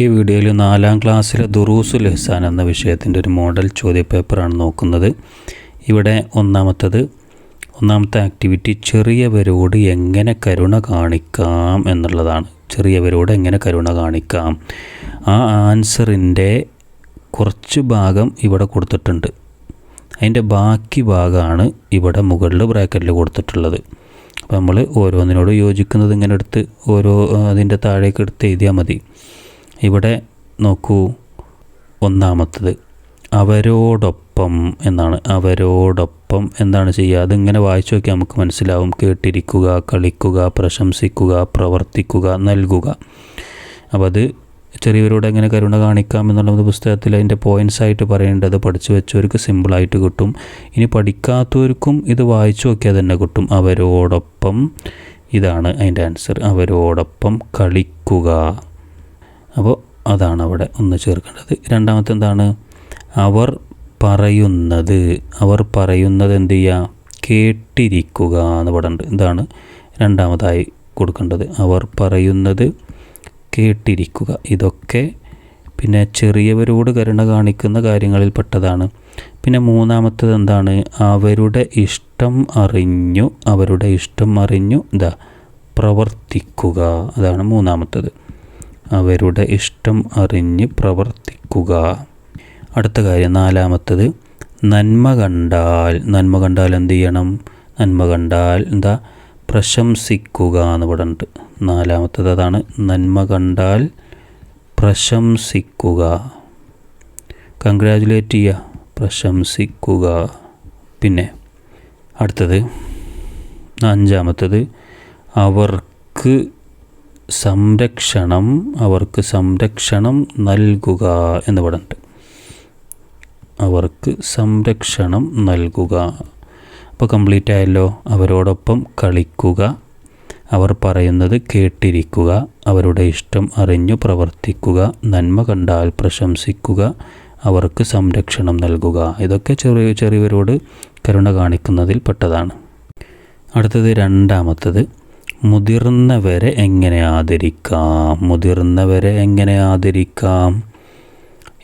ഈ വീഡിയോയിൽ നാലാം ക്ലാസ്സിലെ ദുറൂസുൽ ലഹ്സാൻ എന്ന വിഷയത്തിന്റെ ഒരു മോഡൽ ചോദ്യപേപ്പറാണ് നോക്കുന്നത്. ഇവിടെ ഒന്നാമത്തത് ഒന്നാമത്തെ ആക്ടിവിറ്റി ചെറിയവരോട് എങ്ങനെ കരുണ കാണിക്കാം എന്നുള്ളതാണ്. ചെറിയവരോട് എങ്ങനെ കരുണ കാണിക്കാം. ആ ആൻസറിന്റെ കുറച്ച് ഭാഗം ഇവിടെ കൊടുത്തിട്ടുണ്ട്. അതിന്റെ ബാക്കി ഭാഗമാണ് ഇവിടെ മുകളിൽ ബ്രാക്കറ്റിൽ കൊടുത്തിട്ടുള്ളത്. അപ്പോൾ നമ്മൾ ഓരോന്നിനോട് യോജിക്കുന്നത് ഇങ്ങനെ എടുത്ത് ഓരോ അതിന്റെ താഴേക്ക് എടുത്ത് എഴുതിയാൽ മതി. ഇവിടെ നോക്കൂ. ഒന്നാമത്തത് അവരോടൊപ്പം എന്നാണ്. അവരോടൊപ്പം എന്താണ് ചെയ്യുക? അതിങ്ങനെ വായിച്ചു നോക്കിയാൽ നമുക്ക് മനസ്സിലാവും. കേട്ടിരിക്കുക കളിക്കുക പ്രശംസിക്കുക പ്രവർത്തിക്കുക നൽകുക. അപ്പോൾ അത് ചെറിയവരോട് എങ്ങനെ കരുണ കാണിക്കാം എന്നുള്ളത് പുസ്തകത്തിൽ അതിന്റെ പോയിൻസ് ആയിട്ട് പറയേണ്ടത് പഠിച്ചു വെച്ചവർക്ക് സിമ്പിളായിട്ട് കിട്ടും. ഇനി പഠിക്കാത്തവർക്കും ഇത് വായിച്ചു നോക്കിയാൽ തന്നെ കിട്ടും. അവരോടൊപ്പം ഇതാണ് അതിന്റെ ആൻസർ അവരോടൊപ്പം കളിക്കുക. അപ്പോൾ അതാണ് അവിടെ ഒന്ന് ചേർക്കേണ്ടത്. രണ്ടാമത്തെ എന്താണ് അവർ പറയുന്നത് അവർ പറയുന്നത് എന്ത് ചെയ്യുക? കേട്ടിരിക്കുക എന്ന് പറയുന്നുണ്ട് ഇതാണ് രണ്ടാമതായി കൊടുക്കേണ്ടത്. അവർ പറയുന്നത് കേട്ടിരിക്കുക. ഇതൊക്കെ പിന്നെ ചെറിയവരോട് കരുണ കാണിക്കുന്ന കാര്യങ്ങളിൽ പെട്ടതാണ്. പിന്നെ മൂന്നാമത്തത് എന്താണ്? അവരുടെ ഇഷ്ടം അറിഞ്ഞു അവരുടെ ഇഷ്ടം അറിഞ്ഞു എന്താ പ്രവർത്തിക്കുക. അതാണ് മൂന്നാമത്തത്. അവരുടെ ഇഷ്ടം അറിഞ്ഞ് പ്രവർത്തിക്കുക. അടുത്ത കാര്യം നാലാമത്തത് നന്മ കണ്ടാൽ നന്മ കണ്ടാൽ എന്ത് ചെയ്യണം? നന്മ കണ്ടാൽ എന്താ? പ്രശംസിക്കുക എന്ന് പറഞ്ഞിട്ട്. നാലാമത്തത് അതാണ് നന്മ കണ്ടാൽ പ്രശംസിക്കുക. കൺഗ്രാജുലേറ്റ് ചെയ്യുക പ്രശംസിക്കുക. പിന്നെ അടുത്തത് അഞ്ചാമത്തത് അവർക്ക് സംരക്ഷണം അവർക്ക് സംരക്ഷണം നൽകുക എന്ന് പറഞ്ഞിട്ട്. അവർക്ക് സംരക്ഷണം നൽകുക. അപ്പോൾ കംപ്ലീറ്റ് ആയല്ലോ. അവരോടൊപ്പം കളിക്കുക. അവർ പറയുന്നത് കേട്ടിരിക്കുക. അവരുടെ ഇഷ്ടം അറിഞ്ഞു പ്രവർത്തിക്കുക. നന്മ കണ്ടാൽ പ്രശംസിക്കുക. അവർക്ക് സംരക്ഷണം നൽകുക. ഇതൊക്കെ ചെറിയ ചെറിയവരോട് കരുണ കാണിക്കുന്നതിൽ പെട്ടതാണ് അടുത്തത് രണ്ടാമത്തത് മുതിർന്നവരെ എങ്ങനെ ആദരിക്കാം? മുതിർന്നവരെ എങ്ങനെ ആദരിക്കാം?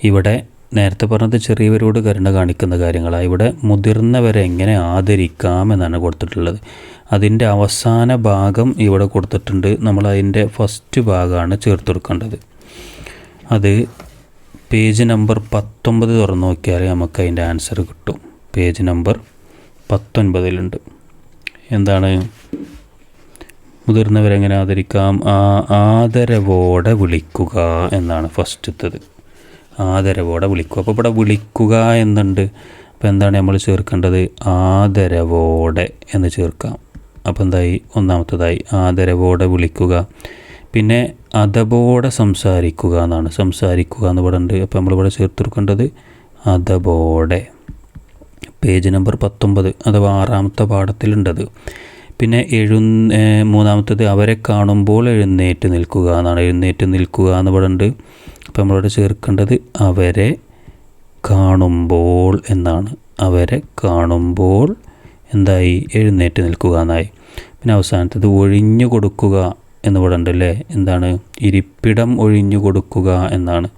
ഇവിടെ നേരത്തെ പറഞ്ഞത് ചെറിയവരോട് കരുണ കാണിക്കുന്ന കാര്യങ്ങളാണ് ഇവിടെ മുതിർന്നവരെ എങ്ങനെ ആദരിക്കാം എന്നാണ് കൊടുത്തിട്ടുള്ളത്. അതിന്റെ അവസാന ഭാഗം ഇവിടെ കൊടുത്തിട്ടുണ്ട്. നമ്മൾ അതിന്റെ ഫസ്റ്റ് ഭാഗമാണ് ചേർത്ത് കൊടുക്കേണ്ടത്. അത് പേജ് നമ്പർ പത്തൊമ്പത് തുറന്നു നോക്കിയാൽ നമുക്ക് അതിന്റെ ആൻസർ കിട്ടും. പേജ് നമ്പർ പത്തൊൻപതിലുണ്ട്. എന്താണ്? മുതിർന്നവരെങ്ങനെ ആദരിക്കാം? ആ ആദരവോടെ വിളിക്കുക എന്നാണ് ഫസ്റ്റത്തത്. ആദരവോടെ വിളിക്കുക. അപ്പോൾ ഇവിടെ വിളിക്കുക എന്നുണ്ട്. അപ്പോൾ എന്താണ് നമ്മൾ ചേർക്കേണ്ടത്? ആദരവോടെ എന്ന് ചേർക്കാം. അപ്പോൾ എന്തായി? ഒന്നാമത്തതായി ആദരവോടെ വിളിക്കുക. പിന്നെ അതബോടെ സംസാരിക്കുക എന്നാണ്. സംസാരിക്കുക എന്ന് പറയുന്നുണ്ട് അപ്പോൾ നമ്മളിവിടെ ചേർത്തെടുക്കേണ്ടത് അതബോടെ. പേജ് നമ്പർ പത്തൊമ്പത് അഥവാ ആറാമത്തെ പാഠത്തിലുണ്ടത്. പിന്നെ എഴു മൂന്നാമത്തത് അവരെ കാണുമ്പോൾ എഴുന്നേറ്റ് നിൽക്കുക എന്നാണ്. എഴുന്നേറ്റ് നിൽക്കുക എന്ന് പറയുന്നുണ്ട് അപ്പോൾ നമ്മളോട് ചേർക്കേണ്ടത് അവരെ കാണുമ്പോൾ എന്നാണ്. അവരെ കാണുമ്പോൾ എന്തായി? എഴുന്നേറ്റ് നിൽക്കുക എന്നായി. പിന്നെ അവസാനത്തത് ഒഴിഞ്ഞു കൊടുക്കുക എന്ന് പറയുന്നുണ്ട് അല്ലേ? എന്താണ്? ഇരിപ്പിടം ഒഴിഞ്ഞു കൊടുക്കുക എന്നാണ്.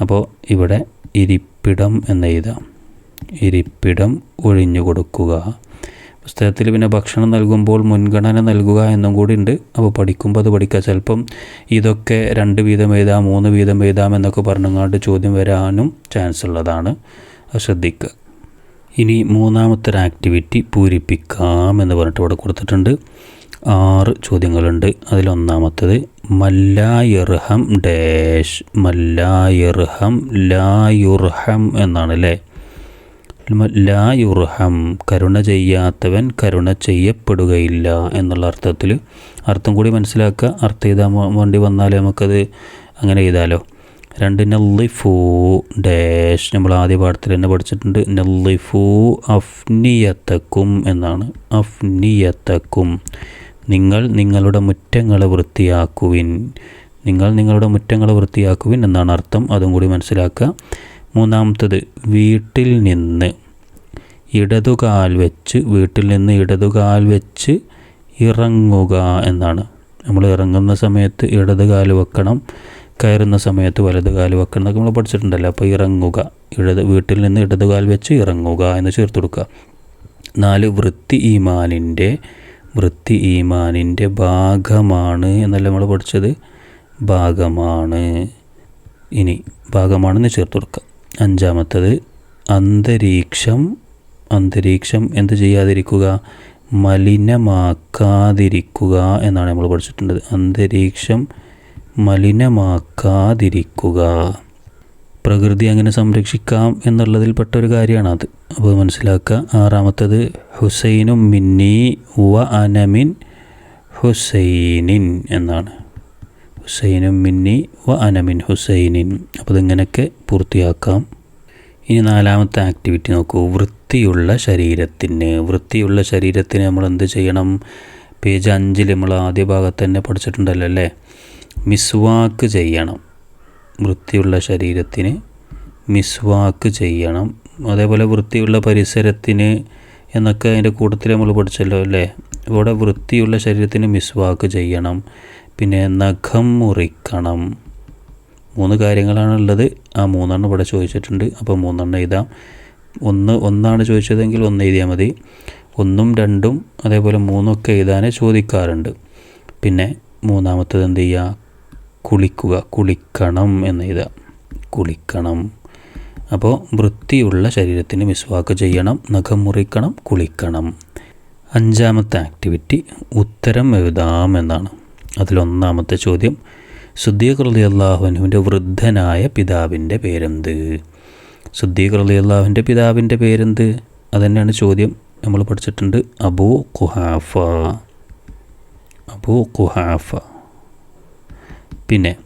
അപ്പോൾ ഇവിടെ ഇരിപ്പിടം എന്ന് എഴുതാം. ഇരിപ്പിടം ഒഴിഞ്ഞു കൊടുക്കുക. പുസ്തകത്തിൽ പിന്നെ ഭക്ഷണം നൽകുമ്പോൾ മുൻഗണന നൽകുക എന്നും കൂടി ഉണ്ട്. അപ്പോൾ പഠിക്കുമ്പോൾ അത് പഠിക്കുക. ചിലപ്പം ഇതൊക്കെ രണ്ട് വീതം എഴുതാം മൂന്ന് വീതം എഴുതാം എന്നൊക്കെ പറഞ്ഞങ്ങാണ്ട് ചോദ്യം വരാനും ചാൻസ് ഉള്ളതാണ്. അത് ശ്രദ്ധിക്കുക. ഇനി മൂന്നാമത്തെ ഒരു ആക്ടിവിറ്റി പൂരിപ്പിക്കാം എന്ന് പറഞ്ഞിട്ട് ഇവിടെ കൊടുത്തിട്ടുണ്ട്. ആറ് ചോദ്യങ്ങളുണ്ട്. അതിലൊന്നാമത്തത് മല്ലായർഹം ഡാഷ് മല്ലായർഹം ലായുർഹം എന്നാണ് അല്ലേ? ലാ യുർഹം കരുണ ചെയ്യാത്തവൻ കരുണ ചെയ്യപ്പെടുകയില്ല എന്നുള്ള അർത്ഥത്തിൽ അർത്ഥം കൂടി മനസ്സിലാക്കുക. അർത്ഥം ചെയ്താൽ വേണ്ടി വന്നാൽ നമുക്കത് അങ്ങനെ ചെയ്താലോ രണ്ട് നെല്ലിഫൂ ഡാഷ് നമ്മൾ ആദ്യ പാഠത്തിൽ തന്നെ പഠിച്ചിട്ടുണ്ട്. നെല്ലിഫൂ അഫ്നിയത്തക്കും എന്നാണ്. അഫ്നിയത്തക്കും. നിങ്ങൾ നിങ്ങളുടെ മുറ്റങ്ങളെ വൃത്തിയാക്കുവിൻ. നിങ്ങൾ നിങ്ങളുടെ മുറ്റങ്ങളെ വൃത്തിയാക്കുവിൻ എന്നാണ് അർത്ഥം. അതും കൂടി മനസ്സിലാക്കുക. മൂന്നാമത്തത് വീട്ടിൽ നിന്ന് ഇടതുകാൽ വെച്ച് വീട്ടിൽ നിന്ന് ഇടതുകാൽ വെച്ച് ഇറങ്ങുക എന്നാണ്. നമ്മൾ ഇറങ്ങുന്ന സമയത്ത് ഇടതുകാൽ വെക്കണം കയറുന്ന സമയത്ത് വലതുകാൽ വെക്കണം എന്നൊക്കെ നമ്മൾ പഠിച്ചിട്ടുണ്ടല്ലോ. അപ്പോൾ ഇറങ്ങുക ഇടത് വീട്ടിൽ നിന്ന് ഇടതുകാൽ വെച്ച് ഇറങ്ങുക എന്ന് ചേർത്ത് കൊടുക്കുക. നാല് വൃത്തി ഈമാനിന്റെ വൃത്തി ഈമാനിന്റെ ഭാഗമാണ് എന്നല്ല നമ്മൾ പഠിച്ചത്? ഭാഗമാണ്. ഇനി ഭാഗമാണെന്ന് ചേർത്ത് കൊടുക്കുക. അഞ്ചാമത്തത് അന്തരീക്ഷം. അന്തരീക്ഷം എന്ത് ചെയ്യാതിരിക്കുക? മലിനമാക്കാതിരിക്കുക എന്നാണ് നമ്മൾ പഠിച്ചിട്ടുള്ളത്. അന്തരീക്ഷം മലിനമാക്കാതിരിക്കുക. പ്രകൃതി അങ്ങനെ സംരക്ഷിക്കാം എന്നുള്ളതിൽപ്പെട്ട ഒരു കാര്യമാണ് അത്. അപ്പോൾ മനസ്സിലാക്കുക. ആറാമത്തത് ഹുസൈനും മിന്നി വ അനമിൻ ഹുസൈനിൻ എന്നാണ്. ഹുസൈനും മിന്നി വ അനമിൻ ഹുസൈനിൻ. അപ്പോൾ ഇതിങ്ങനെയൊക്കെ പൂർത്തിയാക്കാം. ഇനി നാലാമത്തെ ആക്ടിവിറ്റി നോക്കൂ. വൃത്തിയുള്ള ശരീരത്തിന്. വൃത്തിയുള്ള ശരീരത്തിന് നമ്മൾ എന്ത് ചെയ്യണം? പേജ് അഞ്ചിൽ നമ്മൾ ആദ്യ ഭാഗത്ത് തന്നെ പഠിച്ചിട്ടുണ്ടല്ലോ അല്ലേ? മിസ്വാക്ക് ചെയ്യണം. വൃത്തിയുള്ള ശരീരത്തിന് മിസ്വാക്ക് ചെയ്യണം. അതേപോലെ വൃത്തിയുള്ള പരിസരത്തിന് എന്നൊക്കെ അതിന്റെ കൂട്ടത്തിൽ നമ്മൾ പഠിച്ചല്ലോ അല്ലേ? ഇവിടെ വൃത്തിയുള്ള ശരീരത്തിന് മിസ്വാക്ക് ചെയ്യണം. പിന്നെ നഖം മുറിക്കണം. മൂന്ന് കാര്യങ്ങളാണുള്ളത്. ആ മൂന്നെണ്ണം ഇവിടെ ചോദിച്ചിട്ടുണ്ട്. അപ്പോൾ മൂന്നെണ്ണം എഴുതാം. ഒന്ന് ഒന്നാണ് ചോദിച്ചതെങ്കിൽ ഒന്ന് എഴുതിയാൽ മതി. ഒന്നും രണ്ടും അതേപോലെ മൂന്നൊക്കെ എഴുതാനേ ചോദിക്കാറുണ്ട്. പിന്നെ മൂന്നാമത്തത് എന്ത് ചെയ്യുക? കുളിക്കുക. കുളിക്കണം എന്ന് എഴുതുക കുളിക്കണം. അപ്പോൾ വൃത്തിയുള്ള ശരീരത്തിന് മിസ്വാക്ക് ചെയ്യണം. നഖം മുറിക്കണം. കുളിക്കണം. അഞ്ചാമത്തെ ആക്ടിവിറ്റി ഉത്തരം എഴുതാം എന്നാണ്. അതിലൊന്നാമത്തെ ചോദ്യം സുദ്ദീഖ് അലി അള്ളാഹുവിന്റെ വൃദ്ധനായ പിതാവിന്റെ പേരെന്ത്? സുദ്ദീഖ് അലി അള്ളാഹുവിന്റെ പിതാവിന്റെ പേരെന്ത്? അതുതന്നെയാണ് ചോദ്യം. നമ്മൾ പഠിച്ചിട്ടുണ്ട് അബൂ കുഹാഫ അബൂ കുഹാഫ പിന്നെ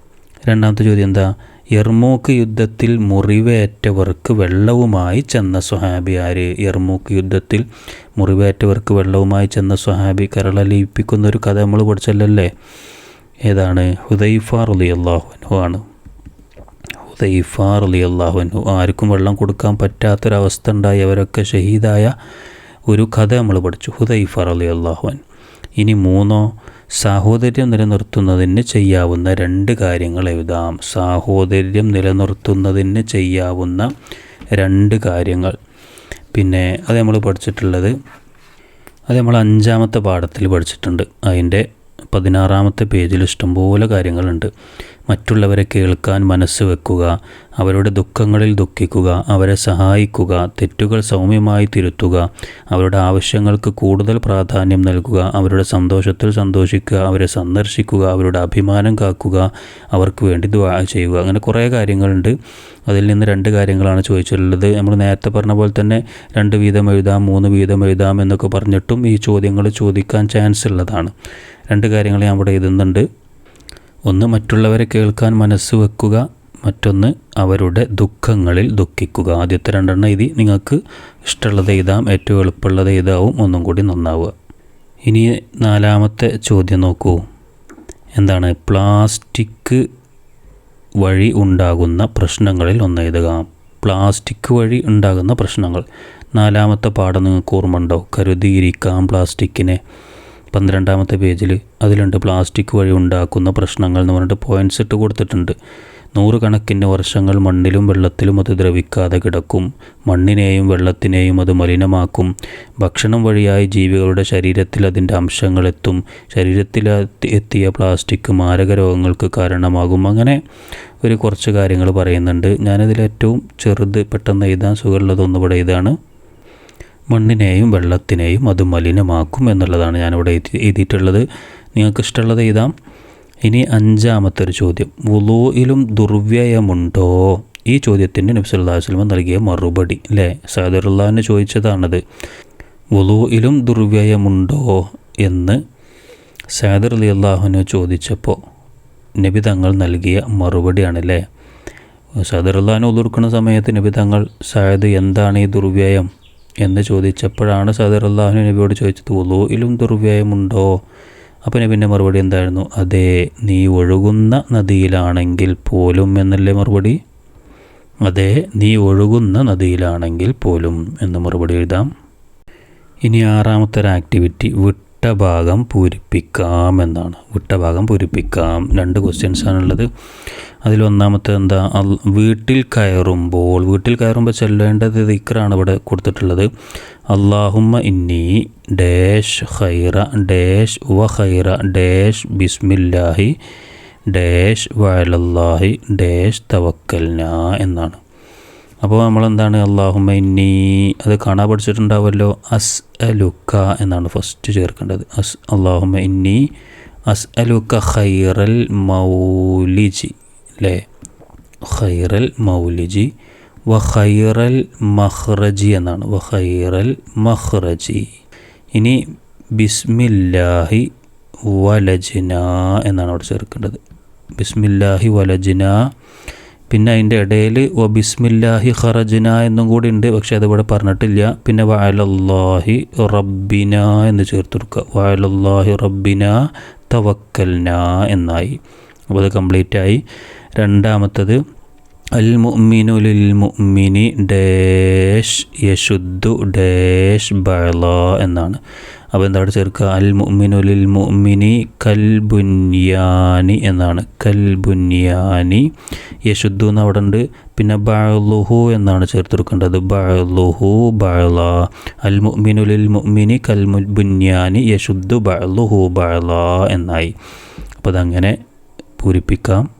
രണ്ടാമത്തെ ചോദ്യം എന്താ? യർമൂക്ക് യുദ്ധത്തിൽ മുറിവേറ്റവർക്ക് വെള്ളവുമായി ചെന്ന സ്വഹാബി ആര്? യർമൂക്ക് യുദ്ധത്തിൽ മുറിവേറ്റവർക്ക് വെള്ളവുമായി ചെന്ന സ്വഹാബി കരളലിയിപ്പിക്കുന്ന ഒരു കഥ നമ്മൾ പഠിച്ചല്ലേ ഏതാണ്? ഹുദൈഫ റലി അള്ളാഹുനു ആണ്. ഹുദൈഫ റലി അള്ളാഹുനു ആർക്കും വെള്ളം കൊടുക്കാൻ പറ്റാത്തൊരവസ്ഥ ഉണ്ടായി. അവരൊക്കെ ഷഹീദായ ഒരു കഥ നമ്മൾ പഠിച്ചു. ഹുദൈഫ റലി അള്ളാഹുൻ ഇനി മൂന്നോ സാഹോദര്യം നിലനിർത്തുന്നതിന് ചെയ്യാവുന്ന രണ്ട് കാര്യങ്ങൾ എഴുതാം. സാഹോദര്യം നിലനിർത്തുന്നതിന് ചെയ്യാവുന്ന രണ്ട് കാര്യങ്ങൾ. പിന്നെ അത് നമ്മൾ പഠിച്ചിട്ടുള്ളത് അത് നമ്മൾ അഞ്ചാമത്തെ പാഠത്തിൽ പഠിച്ചിട്ടുണ്ട്. അതിന്റെ പതിനാറാമത്തെ പേജിൽ ഇഷ്ടംപോലെ കാര്യങ്ങളുണ്ട്. മറ്റുള്ളവരെ കേൾക്കാൻ മനസ്സ് വെക്കുക അവരുടെ ദുഃഖങ്ങളിൽ ദുഃഖിക്കുക അവരെ സഹായിക്കുക തെറ്റുകൾ സൗമ്യമായി തിരുത്തുക അവരുടെ ആവശ്യങ്ങൾക്ക് കൂടുതൽ പ്രാധാന്യം നൽകുക അവരുടെ സന്തോഷത്തിൽ സന്തോഷിക്കുക അവരെ സന്ദർശിക്കുക അവരുടെ അഭിമാനം കാക്കുക അവർക്ക് വേണ്ടി ദ്വാ ചെയ്യുക. അങ്ങനെ കുറേ കാര്യങ്ങളുണ്ട്. അതിൽ നിന്ന് രണ്ട് കാര്യങ്ങളാണ് ചോദിച്ചിട്ടുള്ളത്. നമ്മൾ നേരത്തെ പറഞ്ഞ പോലെ തന്നെ രണ്ട് വീതം എഴുതാം മൂന്ന് വീതം എഴുതാം എന്നൊക്കെ പറഞ്ഞിട്ടും ഈ ചോദ്യങ്ങൾ ചോദിക്കാൻ ചാൻസ് ഉള്ളതാണ്. രണ്ട് കാര്യങ്ങൾ ഞാൻ ഇവിടെ എഴുതുന്നുണ്ട്. ഒന്ന് മറ്റുള്ളവരെ കേൾക്കാൻ മനസ്സ് വെക്കുക മറ്റൊന്ന് അവരുടെ ദുഃഖങ്ങളിൽ ദുഃഖിക്കുക. ആദ്യത്തെ രണ്ടെണ്ണം ഇത് നിങ്ങൾക്ക് ഇഷ്ടമുള്ളത് എഴുതാം ഏറ്റവും എളുപ്പമുള്ളത് എഴുതാവും ഒന്നും കൂടി നന്നാവുക. ഇനി നാലാമത്തെ ചോദ്യം നോക്കൂ. എന്താണ്? പ്ലാസ്റ്റിക് വഴി ഉണ്ടാകുന്ന പ്രശ്നങ്ങളിൽ ഒന്ന് എഴുതുക. പ്ലാസ്റ്റിക് വഴി ഉണ്ടാകുന്ന പ്രശ്നങ്ങൾ. നാലാമത്തെ പാഠം നിങ്ങൾക്ക് ഓർമ്മ ഉണ്ടോ കരുതിയിരിക്കാം പ്ലാസ്റ്റിക്കിനെ. പന്ത്രണ്ടാമത്തെ പേജിൽ അതിലുണ്ട് പ്ലാസ്റ്റിക് വഴി ഉണ്ടാക്കുന്ന പ്രശ്നങ്ങൾ എന്ന് പറഞ്ഞിട്ട് പോയിന്റ്സ് ഇട്ട് കൊടുത്തിട്ടുണ്ട്. നൂറുകണക്കിന് വർഷങ്ങൾ മണ്ണിലും വെള്ളത്തിലും അത് ദ്രവിക്കാതെ കിടക്കും. മണ്ണിനെയും വെള്ളത്തിനെയും അത് മലിനമാക്കും. ഭക്ഷണം വഴിയായി ജീവികളുടെ ശരീരത്തിൽ അതിന്റെ അംശങ്ങളെത്തും ശരീരത്തിൽ എത്തിയ പ്ലാസ്റ്റിക് മാരക രോഗങ്ങൾക്ക് കാരണമാകും. അങ്ങനെ ഒരു കുറച്ച് കാര്യങ്ങൾ പറയുന്നുണ്ട്. ഞാനതിൽ ഏറ്റവും ചെറുത് പെട്ടെന്ന് എഴുതാൻ സുഖമുള്ളതൊന്നും ഇവിടെ ഇതാണ്. മണ്ണിനെയും വെള്ളത്തിനെയും അത് മലിനമാക്കും എന്നുള്ളതാണ് ഞാനിവിടെ എഴുതി എഴുതിയിട്ടുള്ളത്. നിങ്ങൾക്ക് ഇഷ്ടമുള്ളത് എഴുതാം. ഇനി അഞ്ചാമത്തെ ഒരു ചോദ്യം. വുളൂയിലും ദുർവ്യയമുണ്ടോ? ഈ ചോദ്യത്തിന് നബ്സുല്ലാസ്ലമ നൽകിയ മറുപടി അല്ലേ? സഹദുറുല്ലാഹിന് ചോദിച്ചതാണത്. വുളൂയിലും ദുർവ്യയമുണ്ടോ? എന്ന് സഹദർ അലി അള്ളാഹുവിന് ചോദിച്ചപ്പോൾ നബി തങ്ങൾ നൽകിയ മറുപടിയാണല്ലേ സദറുല്ലാൻ ഉതിർക്കുന്ന സമയത്ത് നബി തങ്ങൾ സഹദ് എന്താണ് ഈ ദുർവ്യയം? എന്ന് ചോദിച്ചപ്പോഴാണ് സദർ അള്ളാഹു നബിയോട് ചോദിച്ചത് ഉലൂയിലും ദുർവ്യയമുണ്ടോ? അപ്പോൾ നബിന്റെ മറുപടി എന്തായിരുന്നു? അതെ നീ ഒഴുകുന്ന നദിയിലാണെങ്കിൽ പോലും എന്നല്ലേ മറുപടി? അതെ നീ ഒഴുകുന്ന നദിയിലാണെങ്കിൽ പോലും എന്ന് മറുപടി എഴുതാം. ഇനി ആറാമത്തെ ഒരു ആക്ടിവിറ്റി വിട്ട ഭാഗം പൂരിപ്പിക്കാം എന്നാണ്. വിട്ടഭാഗം പൂരിപ്പിക്കാം. രണ്ട് ക്വസ്റ്റ്യൻസ് ആണുള്ളത്. അതിൽ ഒന്നാമത്തെ എന്താ? വീട്ടിൽ കയറുമ്പോൾ വീട്ടിൽ കയറുമ്പോൾ ചെല്ലേണ്ടത് ദിക്റാണ് ഇവിടെ കൊടുത്തിട്ടുള്ളത്. അള്ളാഹുമ്മ ഇന്നി ഡാഷ് ഹൈറ ഡാഷ് വ ഹൈറ ഡാഷ് ബിസ്മില്ലാഹി ഡാഷ് വയലല്ലാഹി ഡാഷ് തവക്കൽന എന്നാണ്. അപ്പോൾ നമ്മളെന്താണ്? അള്ളാഹുമ്മ ഇന്നി. അത് കാണാൻ പഠിച്ചിട്ടുണ്ടാവുമല്ലോ. അസ് അലുക്ക എന്നാണ് ഫസ്റ്റ് ചേർക്കേണ്ടത്. അസ് അള്ളാഹുമ്മ ഇന്നി. അസ് അലുക്ക ഖൈറൽ മൗലിജി. അല്ലേ ഖൈറൽ മൗലിജി. വ ഖൈറൽ മഹ്റജി എന്നാണ്. വ ഖൈറൽ മഹ്റജി ഇനി ബിസ്മില്ലാഹി വലജിന എന്നാണ് അവിടെ ചേർക്കേണ്ടത്. ബിസ്മില്ലാഹി വലജിന. പിന്നെ അതിന്റെ ഇടയിൽ വ ബിസ്മില്ലാഹി ഖറജിന എന്നും കൂടി ഉണ്ട് പക്ഷെ അതിവിടെ പറഞ്ഞിട്ടില്ല. പിന്നെ വയലല്ലാഹി റബ്ബിന എന്ന് ചേർത്ത് കൊടുക്കുക. വയലല്ലാഹി റബ്ബിന തവക്കൽന എന്നായി. അപ്പോൾ അത് കംപ്ലീറ്റായി. രണ്ടാമത്തത് അൽ മുഅ്മിനു ലിൽ മുഅ്മിനി ഡാഷ് യശുദ്ദു ഡാഷ് ബള എന്നാണ്. അപ്പോൾ എന്താണ് ചേർക്കുക? അൽ മുഅ്മിനു ലിൽ മുഅ്മിനി കൽ ബുന്യാനി എന്നാണ്. കൽ ബുന്യാനി യശുദ്ദു എന്ന് അവിടെ ഉണ്ട്. പിന്നെ ബഅലുഹു എന്നാണ് ചേർത്ത് കൊടുക്കേണ്ടത്. ബള അൽ മുഅ്മിനു ലിൽ മുഅ്മിനി കൽ ബുന്യാനി യശുദ്ദു ബഅലുഹു ബള എന്നായി. അപ്പോൾ അതങ്ങനെ പൂരിപ്പിക്കാം.